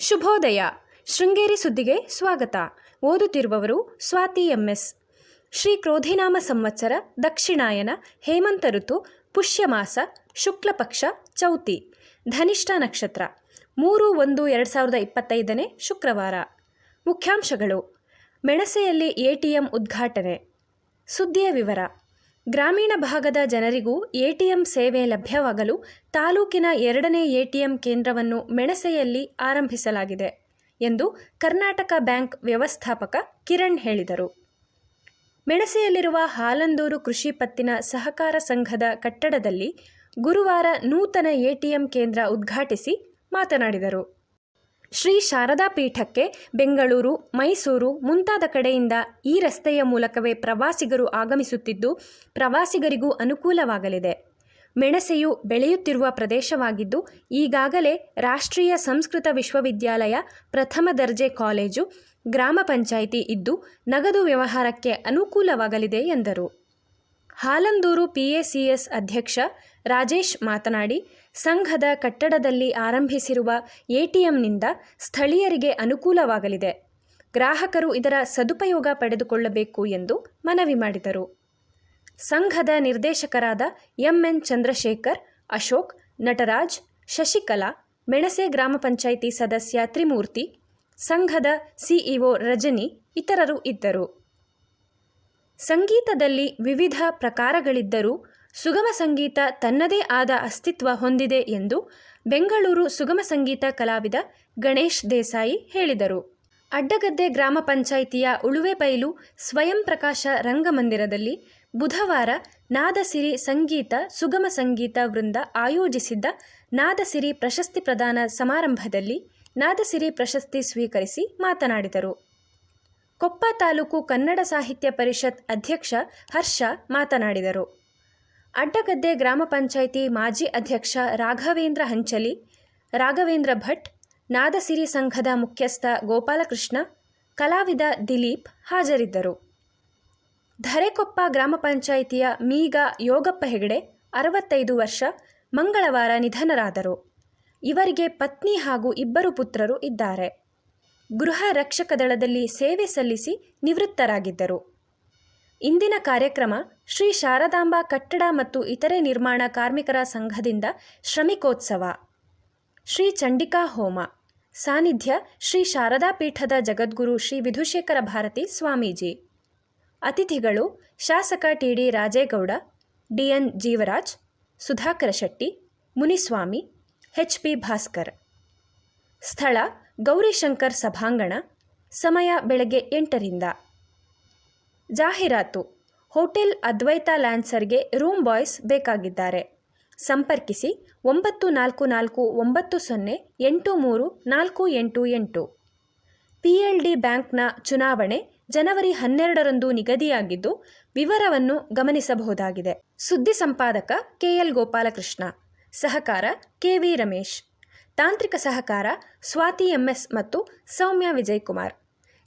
ಶುಭೋದಯ. ಶೃಂಗೇರಿ ಸುದ್ದಿಗೆ ಸ್ವಾಗತ. ಓದುತ್ತಿರುವವರು ಸ್ವಾತಿ ಎಂಎಸ್. ಶ್ರೀ ಕ್ರೋಧಿನಾಮ ಸಂವತ್ಸರ, ದಕ್ಷಿಣಾಯನ, ಹೇಮಂತ ಋತು, ಪುಷ್ಯಮಾಸ, ಶುಕ್ಲಪಕ್ಷ, ಚೌತಿ. ಧನಿಷ್ಠ ನಕ್ಷತ್ರ. ಮೂರು ಒಂದು ಎರಡು ಸಾವಿರದ ಇಪ್ಪತ್ತೈದನೇ ಶುಕ್ರವಾರ. ಮುಖ್ಯಾಂಶಗಳು. ಮೆಣಸೆಯಲ್ಲಿ ಎಟಿಎಂ ಉದ್ಘಾಟನೆ. ಸುದ್ದಿಯ ವಿವರ. ಗ್ರಾಮೀಣ ಭಾಗದ ಜನರಿಗೂ ಎಟಿಎಂ ಸೇವೆ ಲಭ್ಯವಾಗಲು ತಾಲೂಕಿನ ಎರಡನೇ ಎಟಿಎಂ ಕೇಂದ್ರವನ್ನು ಮೆಣಸೆಯಲ್ಲಿ ಆರಂಭಿಸಲಾಗಿದೆ ಎಂದು ಕರ್ನಾಟಕ ಬ್ಯಾಂಕ್ ವ್ಯವಸ್ಥಾಪಕ ಕಿರಣ್ ಹೇಳಿದರು. ಮೆಣಸೆಯಲ್ಲಿರುವ ಹಾಲಂದೂರು ಕೃಷಿ ಪತ್ತಿನ ಸಹಕಾರ ಸಂಘದ ಕಟ್ಟಡದಲ್ಲಿ ಗುರುವಾರ ನೂತನ ಎಟಿಎಂ ಕೇಂದ್ರ ಉದ್ಘಾಟಿಸಿ ಮಾತನಾಡಿದರು. ಶ್ರೀ ಶಾರದಾ ಪೀಠಕ್ಕೆ ಬೆಂಗಳೂರು, ಮೈಸೂರು ಮುಂತಾದ ಕಡೆಯಿಂದ ಈ ರಸ್ತೆಯ ಮೂಲಕವೇ ಪ್ರವಾಸಿಗರು ಆಗಮಿಸುತ್ತಿದ್ದು, ಪ್ರವಾಸಿಗರಿಗೂ ಅನುಕೂಲವಾಗಲಿದೆ. ಮೆಣಸೆಯು ಬೆಳೆಯುತ್ತಿರುವ ಪ್ರದೇಶವಾಗಿದ್ದು, ಈಗಾಗಲೇ ರಾಷ್ಟ್ರೀಯ ಸಂಸ್ಕೃತ ವಿಶ್ವವಿದ್ಯಾಲಯ ಪ್ರಥಮ ದರ್ಜೆ ಕಾಲೇಜು, ಗ್ರಾಮ ಪಂಚಾಯಿತಿ ಇದ್ದು, ನಗದು ವ್ಯವಹಾರಕ್ಕೆ ಅನುಕೂಲವಾಗಲಿದೆ ಎಂದರು. ಹಾಲಂದೂರು ಪಿಎಸಿಎಸ್ ಅಧ್ಯಕ್ಷ ರಾಜೇಶ್ ಮಾತನಾಡಿ, ಸಂಘದ ಕಟ್ಟಡದಲ್ಲಿ ಆರಂಭಿಸಿರುವ ಎಟಿಎಂನಿಂದ ಸ್ಥಳೀಯರಿಗೆ ಅನುಕೂಲವಾಗಲಿದೆ. ಗ್ರಾಹಕರು ಇದರ ಸದುಪಯೋಗ ಪಡೆದುಕೊಳ್ಳಬೇಕು ಎಂದು ಮನವಿ ಮಾಡಿದರು. ಸಂಘದ ನಿರ್ದೇಶಕರಾದ ಎಂಎನ್ ಚಂದ್ರಶೇಖರ್, ಅಶೋಕ್, ನಟರಾಜ್, ಶಶಿಕಲಾ, ಮೆಣಸೆ ಗ್ರಾಮ ಪಂಚಾಯಿತಿ ಸದಸ್ಯ ತ್ರಿಮೂರ್ತಿ, ಸಂಘದ ಸಿಇಒ ರಜನಿ ಇತರರು ಇದ್ದರು. ಸಂಗೀತದಲ್ಲಿ ವಿವಿಧ ಪ್ರಕಾರಗಳಿದ್ದರೂ ಸುಗಮ ಸಂಗೀತ ತನ್ನದೇ ಆದ ಅಸ್ತಿತ್ವ ಹೊಂದಿದೆ ಎಂದು ಬೆಂಗಳೂರು ಸುಗಮ ಸಂಗೀತ ಕಲಾವಿದ ಗಣೇಶ್ ದೇಸಾಯಿ ಹೇಳಿದರು. ಅಡ್ಡಗದ್ದೆ ಗ್ರಾಮ ಪಂಚಾಯಿತಿಯ ಉಳುವೆಬೈಲು ಸ್ವಯಂ ಪ್ರಕಾಶ ರಂಗಮಂದಿರದಲ್ಲಿ ಬುಧವಾರ ನಾದಸಿರಿ ಸಂಗೀತ ಸುಗಮ ಸಂಗೀತ ವೃಂದ ಆಯೋಜಿಸಿದ್ದ ನಾದಸಿರಿ ಪ್ರಶಸ್ತಿ ಪ್ರದಾನ ಸಮಾರಂಭದಲ್ಲಿ ನಾದಸಿರಿ ಪ್ರಶಸ್ತಿ ಸ್ವೀಕರಿಸಿ ಮಾತನಾಡಿದರು. ಕೊಪ್ಪ ತಾಲೂಕು ಕನ್ನಡ ಸಾಹಿತ್ಯ ಪರಿಷತ್ ಅಧ್ಯಕ್ಷ ಹರ್ಷ ಮಾತನಾಡಿದರು. ಅಡ್ಡಗದ್ದೆ ಗ್ರಾಮ ಪಂಚಾಯಿತಿ ಮಾಜಿ ಅಧ್ಯಕ್ಷ ರಾಘವೇಂದ್ರ ಹಂಚಲಿ, ರಾಘವೇಂದ್ರ ಭಟ್, ನಾದಸಿರಿ ಸಂಘದ ಮುಖ್ಯಸ್ಥ ಗೋಪಾಲಕೃಷ್ಣ, ಕಲಾವಿದ ದಿಲೀಪ್ ಹಾಜರಿದ್ದರು. ಧರೆಕೊಪ್ಪ ಗ್ರಾಮ ಪಂಚಾಯಿತಿಯ ಮೀಗ ಯೋಗಪ್ಪ ಹೆಗಡೆ ಅರವತ್ತೈದು ವರ್ಷ ಮಂಗಳವಾರ ನಿಧನರಾದರು. ಇವರಿಗೆ ಪತ್ನಿ ಹಾಗೂ ಇಬ್ಬರು ಪುತ್ರರು ಇದ್ದಾರೆ. ಗೃಹ ರಕ್ಷಕ ದಳದಲ್ಲಿ ಸೇವೆ ಸಲ್ಲಿಸಿ ನಿವೃತ್ತರಾಗಿದ್ದರು. ಇಂದಿನ ಕಾರ್ಯಕ್ರಮ ಶ್ರೀ ಶಾರದಾಂಬಾ ಕಟ್ಟಡ ಮತ್ತು ಇತರೆ ನಿರ್ಮಾಣ ಕಾರ್ಮಿಕರ ಸಂಘದಿಂದ ಶ್ರಮಿಕೋತ್ಸವ. ಶ್ರೀ ಚಂಡಿಕಾ ಹೋಮ. ಸಾನ್ನಿಧ್ಯ ಶ್ರೀ ಶಾರದಾ ಪೀಠದ ಜಗದ್ಗುರು ಶ್ರೀ ವಿಧುಶೇಖರ ಭಾರತಿ ಸ್ವಾಮೀಜಿ. ಅತಿಥಿಗಳು ಶಾಸಕ T D Rajegowda, DN Jeevaraj, Sudhakara Shetty, Muniswamy H P Bhaskar. ಸ್ಥಳ ಗೌರಿಶಂಕರ್ ಸಭಾಂಗಣ, ಸಮಯ ಬೆಳಗ್ಗೆ ಎಂಟರಿಂದ. ಜಾಹೀರಾತು. ಹೋಟೆಲ್ ಅದ್ವೈತ ಲ್ಯಾನ್ಸರ್ಗೆ ರೂಮ್ ಬಾಯ್ಸ್ ಬೇಕಾಗಿದ್ದಾರೆ. ಸಂಪರ್ಕಿಸಿ ಒಂಬತ್ತು ನಾಲ್ಕು ನಾಲ್ಕು ಒಂಬತ್ತು ಸೊನ್ನೆ ಎಂಟು ಮೂರು ನಾಲ್ಕು ಎಂಟು ಎಂಟು. ಪಿ ಎಲ್ ಡಿ ಬ್ಯಾಂಕ್ನ ಚುನಾವಣೆ ಜನವರಿ ಹನ್ನೆರಡರಂದು ನಿಗದಿಯಾಗಿದ್ದು ವಿವರವನ್ನು ಗಮನಿಸಬಹುದಾಗಿದೆ. ಸುದ್ದಿ ಸಂಪಾದಕ ಕೆಎಲ್ ಗೋಪಾಲಕೃಷ್ಣ, ಸಹಕಾರ ಕೆವಿ ರಮೇಶ್, ತಾಂತ್ರಿಕ ಸಹಕಾರ ಸ್ವಾತಿ ಎಂಎಸ್ ಮತ್ತು ಸೌಮ್ಯ ವಿಜಯಕುಮಾರ್